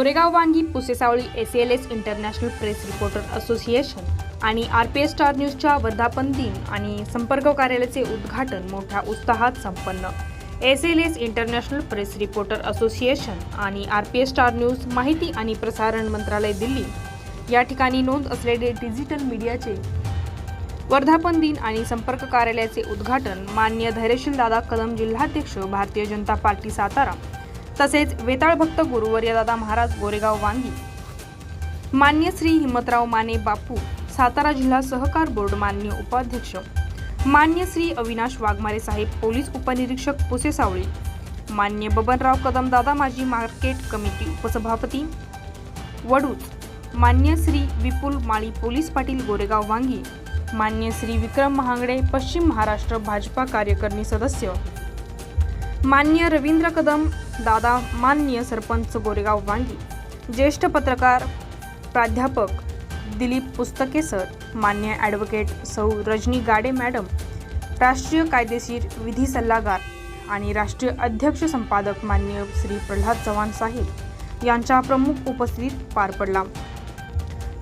Koregaon Wangi Pusesavali S L S international press reporter association आणि R P S star न्यूजच्या वर्धापन दिन आणि संपर्क कार्यालयाचे उद्घाटन मोठ्या उत्साहात संपन्न. S L S international press reporter association आणि R P S star news माहिती आणि प्रसारण मंत्रालय दिल्ली. या ठिकाणी नोंद असलेले डिजिटल मीडियाचे वर्धापन दिन आणि संपर्क कार्यालयाचे उद्घाटन मान्य धैर्यशील दादा कदम जिल्हाध्यक्ष भारतीय जनता पार्टी सातारा तसेच वेताळ भक्त गुरुवर्य दादा महाराज गोरेगाव वांगी. मान्य श्री हिम्मतराव माने बापू सातारा जिल्हा सहकार बोर्ड मान्य उपाध्यक्ष. मान्य श्री अविनाश वाघमारे साहेब पोलीस उपनिरीक्षक पुसेसावळी मान्य बबनराव कदम दादा माजी मार्केट कमिटी उपसभापती. वडूज मान्य श्री विपुल माळी पोलीस पाटील गोरेगाव वांगी. मान्य श्री विक्रम महांगडे पश्चिम महाराष्ट्र भाजपा कार्यकारिणी सदस्य. मान्य रवींद्र कदम दादा मान्य सरपंच गोरेगाव वांगी ज्येष्ठ पत्रकार प्राध्यापक दिलीप पुस्तके सर मान्य ॲडव्होकेट सौ रजनी गाडे मॅडम राष्ट्रीय कायदेशीर विधी सल्लागार आणि राष्ट्रीय अध्यक्ष संपादक मान्य श्री प्रल्हाद चव्हाण साहेब यांच्या प्रमुख उपस्थितीत पार पडला.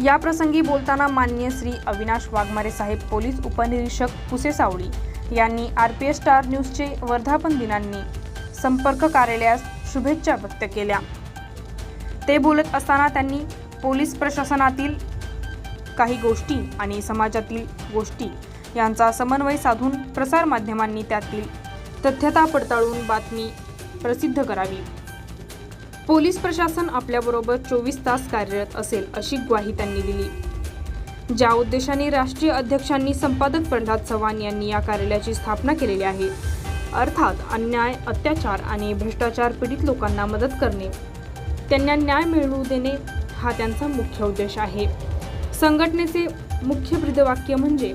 या प्रसंगी बोलताना मान्य श्री अविनाश वाघमारे साहेब पोलीस उपनिरीक्षक पुसे सावळी यांनी आर पी एस स्टार न्यूजचे वर्धापन दिनांनी संपर्क कार्यालयास शुभेच्छा व्यक्त केल्या. ते बोलत असताना त्यांनी पोलीस प्रशासनातील काही गोष्टी आणि समाजातील गोष्टी यांचा समन्वय साधून प्रसारमाध्यमांनी त्यातील तथ्यता पडताळून बातमी प्रसिद्ध करावी. पोलीस प्रशासन आपल्याबरोबर चोवीस तास कार्यरत असेल अशी ग्वाही त्यांनी दिली. ज्या उद्देशाने राष्ट्रीय अध्यक्षांनी संपादक प्रल्हाद चव्हाण यांनी या कार्यालयाची स्थापना केलेली आहे अर्थात अन्याय अत्याचार आणि भ्रष्टाचार पीडित लोकांना मदत करणे. त्यांना न्याय मिळवू देणे हा त्यांचा मुख्य उद्देश आहे. संघटनेचे मुख्य ब्रीदवाक्य म्हणजे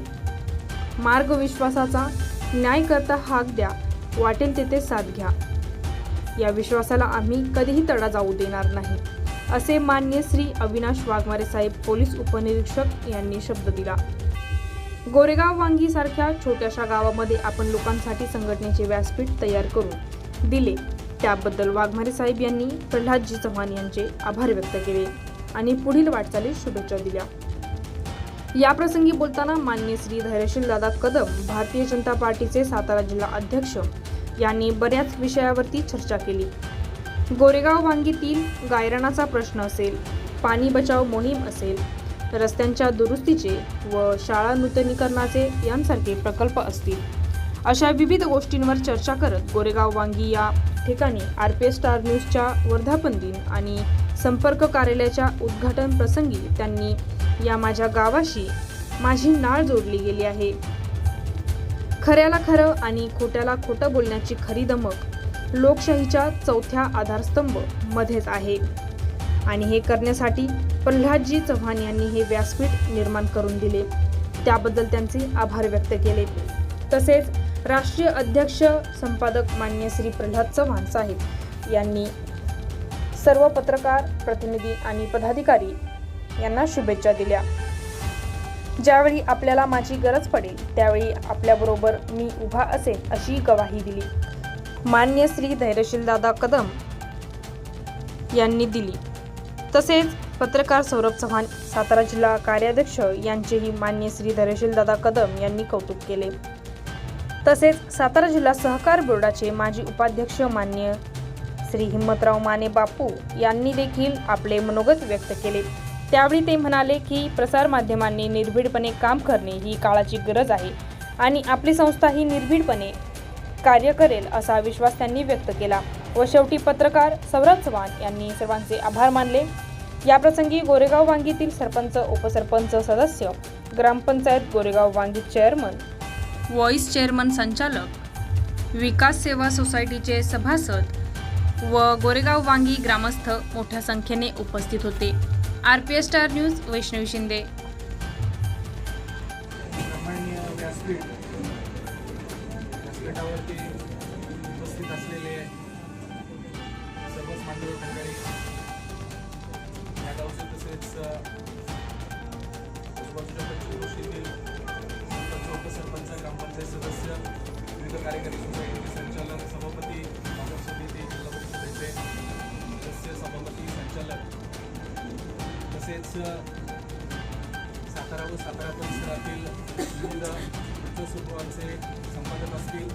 मार्ग विश्वासाचा न्याय करता हाक द्या वाटेल तेथे साथ घ्या. या विश्वासाला आम्ही कधीही तडा जाऊ देणार नाही असे मान्य श्री अविनाश वाघमारे साहेब पोलीस उपनिरीक्षक यांनी शब्द दिला. गोरेगाव वांगी सारख्या छोट्याशा गावामध्ये आपण लोकांसाठी संघटनेचे व्यासपीठ तयार करून दिले. त्याबद्दल वाघमारे साहेब यांनी प्रल्हादजी चव्हाण यांचे आभार व्यक्त केले आणि पुढील वाटचालीस शुभेच्छा दिल्या. याप्रसंगी बोलताना मान्य श्री धैर्यशील दादा कदम भारतीय जनता पार्टीचे सातारा जिल्हा अध्यक्ष यांनी बऱ्याच विषयावरती चर्चा केली. गोरेगाव वांगीतील गायरानाचा प्रश्न असेल पाणी बचाव मोहीम असेल रस्त्यांच्या दुरुस्तीचे व शाळा नूतनीकरणाचे यांसारखे प्रकल्प असतील. अशा विविध गोष्टींवर चर्चा करत गोरेगाव वांगी या ठिकाणी आर पी एस स्टार न्यूजच्या वर्धापन दिन आणि संपर्क कार्यालयाच्या उद्घाटन प्रसंगी त्यांनी या माझ्या गावाशी माझी नाळ जोडली गेली आहे. खऱ्याला खरं आणि खोट्याला खोटं बोलण्याची खरी दमक लोकशाहीच्या चौथ्या आधारस्तंभ मध्येच आहे. आणि हे करण्यासाठी प्रल्हादजी चव्हाण यांनी हे व्यासपीठ निर्माण करून दिले. त्याबद्दल त्यांचे आभार व्यक्त केले. तसेच राष्ट्रीय अध्यक्ष संपादक मान्य श्री प्रल्हाद चव्हाण साहेब यांनी सर्व पत्रकार प्रतिनिधी आणि पदाधिकारी यांना शुभेच्छा दिल्या. ज्यावेळी आपल्याला माझी गरज पडेल त्यावेळी आपल्याबरोबर मी उभा असेल अशी गवाही दिली. मान्य श्री धैर्यशील दादा कदम यांनी दिली. तसेच पत्रकार सौरभ चव्हाण सातारा जिल्हा कार्याध्यक्ष यांचेही मान्य श्री धैर्यशील दादा कदम यांनी कौतुक केले. तसेच सातारा जिल्हा सहकार बोर्डाचे माजी उपाध्यक्ष मान्य श्री हिम्मतराव माने बापू यांनी देखील आपले मनोगत व्यक्त केले. त्यावेळी ते म्हणाले की प्रसारमाध्यमांनी निर्भीडपणे काम करणे ही काळाची गरज आहे आणि आपली संस्था ही निर्भीडपणे कार्य करेल असा विश्वास त्यांनी व्यक्त केला व शेवटी पत्रकार सौरभ चव्हाण यांनी सर्वांचे आभार मानले. याप्रसंगी गोरेगाव वांगीतील सरपंच उपसरपंच सदस्य ग्रामपंचायत गोरेगाव वांगी चेअरमन व्हॉइस चेअरमन संचालक विकास सेवा सोसायटीचे सभासद व गोरेगाव वांगी ग्रामस्थ मोठ्या संख्येने उपस्थित होते. R P S star news Vaishnavi Shinde. उपस्थित असलेले सर्वच तसेच अ, आजूबाजूच्या पंचक्रोशीतील सरपंच ग्रामपंचायत सदस्य विविध कार्यकारी सोसायटीचे संचालक सभापती बाजार समिती जिल्हा परिषदेचे सदस्य सभापती संचालक. तसेच अ, सातारा व सातारा परिसरातील विविध वृत्तसमूहांचे संपादक असतील.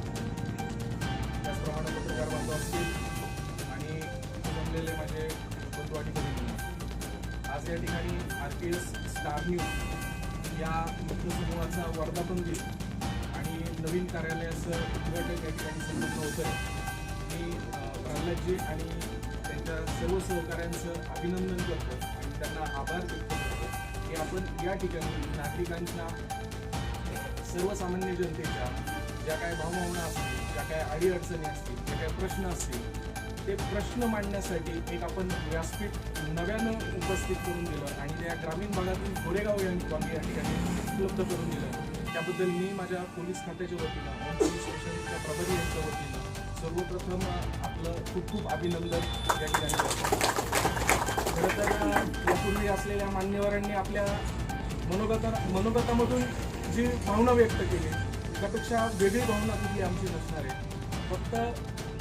त्याचप्रमाणे पत्रकार बांधव असतील. आणि इथे जमलेले माझे बंधू आणि या ठिकाणी R P S star news या वृत्तसमूहाचा वर्धापन दिन आणि नवीन कार्यालयाचं उद्घाटन या ठिकाणी संपन्न होतं आहे मी प्रल्हादजी आणि त्यांच्या सर्व सहकाऱ्यांचं अभिनंदन करतो आणि त्यांना आभार व्यक्त करतो की आपण या ठिकाणी नागरिकांच्या सर्वसामान्य जनतेच्या ज्या काय भावभावना असतील ज्या काय अडीअडचणी असतील ज्या काय प्रश्न असतील ते प्रश्न मांडण्यासाठी एक आपण व्यासपीठ नव्यानं उपस्थित करून दिलं आणि त्या ग्रामीण भागातील गोरेगाव या आम्ही या ठिकाणी उपलब्ध करून दिलं. त्याबद्दल मी माझ्या पोलीस खात्याच्या वतीनं पोलीस स्टेशनच्या प्रभारी यांच्या वतीनं सर्वप्रथम आपलं खूप खूप अभिनंदन या ठिकाणी खरं तर यापूर्वी असलेल्या मान्यवरांनी आपल्या मनोगता मनोगतामधून जी भावना व्यक्त केली त्यापेक्षा वेगळी भावना कुठली आमची नसणार आहे. फक्त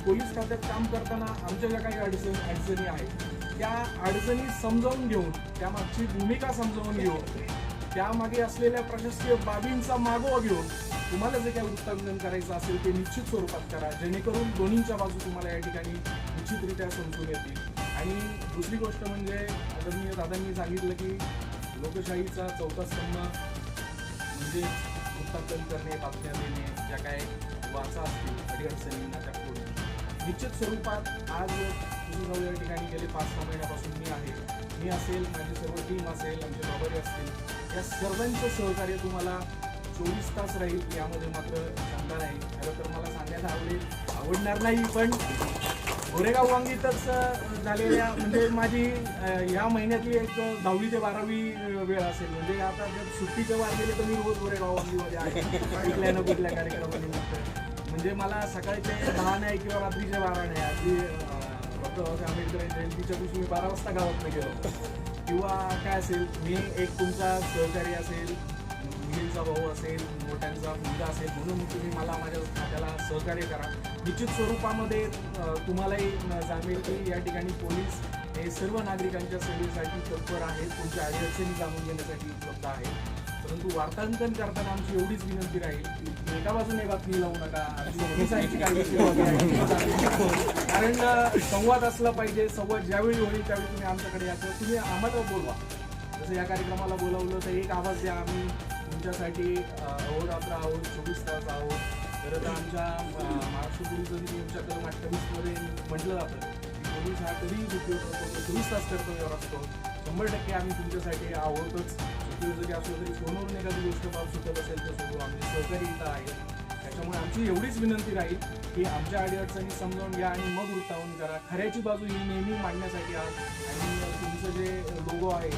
पोलीस खात्यात काम करताना आमच्या ज्या काही अडचणी अडचणी आहेत त्या अडचणी समजावून घेऊन त्यामागची भूमिका समजावून घेऊन त्यामागे असलेल्या प्रशासकीय बाबींचा मागोवा घेऊन तुम्हाला जे काही वृत्तांकन करायचं असेल ते निश्चित स्वरूपात करा. जेणेकरून दोन्हीच्या बाजू तुम्हाला या ठिकाणी निश्चितरित्या समजून येतील. आणि दुसरी गोष्ट म्हणजे आदरणीय दादांनी सांगितलं की लोकशाहीचा चौथा स्तंभ म्हणजे वृत्तांकन करणे बातम्या देणे ज्या काय वाचा असतील अडीअडचणींना त्या फोडणे निश्चित स्वरूपात आज तुझगाव या ठिकाणी गेले पाच सहा महिन्यापासून मी आहे. मी असेल माझी सर्व टीम असेल आमचे प्रभारी असतील या सर्वांचं सहकार्य तुम्हाला चोवीस तास राहील यामध्ये मात्र शंका नाही खरं तर मला सांगायला आवडेल आवडणार नाही पण गोरेगाव वांगीतच झालेल्या म्हणजे माझी या महिन्यातली एक दहावी ते बारावी वेळ असेल. म्हणजे आता जर सुट्टीचे वार गेले तर मी रोज गोरेगाव वांगीमध्ये आहे. कुठल्या ना कुठल्या कार्यक्रमानिमित्त. म्हणजे मला सकाळचे दहा नाही किंवा रात्रीचे बारा नाही. आधी डॉक्टर बाबासाहेब आंबेडकर जयंतीच्या दिवशी मी बारा वाजता गावात गेलो. किंवा काय असेल मी एक तुमचा सहकारी असेल मुलींचा भाऊ असेल मोठ्यांचा मुलगा असेल म्हणून तुम्ही मला माझ्या खात्याला सहकार्य करा. निश्चित स्वरूपामध्ये तुम्हालाही जाणवेल की या ठिकाणी पोलीस हे सर्व नागरिकांच्या सेवेसाठी तत्पर आहेत तुमच्या अडीअडचणी जाणून घेण्यासाठी उपलब्ध आहे. परंतु वार्तांकन करताना आमची एवढीच विनंती राहील की एका बाजूने बातमी लावू नका पोलिसांची कारण संवाद असला पाहिजे संवाद ज्यावेळी होईल त्यावेळी तुम्ही आमच्याकडे याचं तुम्ही आम्हाला बोलवा जसं या कार्यक्रमाला बोलावलं तर एक आवाज द्या आम्ही तुमच्यासाठी अहोरात्र आहोत चोवीस तास आहोत खरं तर आमच्या महाराष्ट्र पोलीस तुमच्या कलम अठ्ठावीसमध्ये म्हटलं जातं की पोलीस हा कधीही उपयोग करतो चोवीस तास कर्तव्यावर असतो शंभर टक्के आम्ही तुमच्यासाठी आवडतोच. सुट्टीवर जरी असलो तरी फोनवरून एखादी गोष्ट पाहू सुटत असेल तर सोडू. आमची सहकारी इथं आहे. त्याच्यामुळे आमची एवढीच विनंती राहील की आमच्या अडीअडचणी समजावून घ्या आणि मग वृत्तावून करा. खऱ्याची बाजू ही नेहमी मांडण्यासाठी आहात आणि तुमचं जे लोगो आहे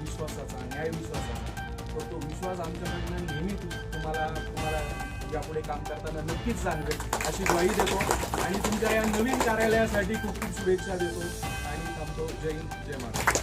विश्वासाचा न्यायविश्वासाचा तर तो विश्वास आमच्याकडनं नेहमी तुम्हाला तुम्हाला यापुढे काम करताना नक्कीच जाणवेल. अशी ग्वाही देतो. आणि तुमच्या या नवीन कार्यालयासाठी खूप खूप शुभेच्छा देतो. आणि थांबतो. जय हिंद जय महाराष्ट्र.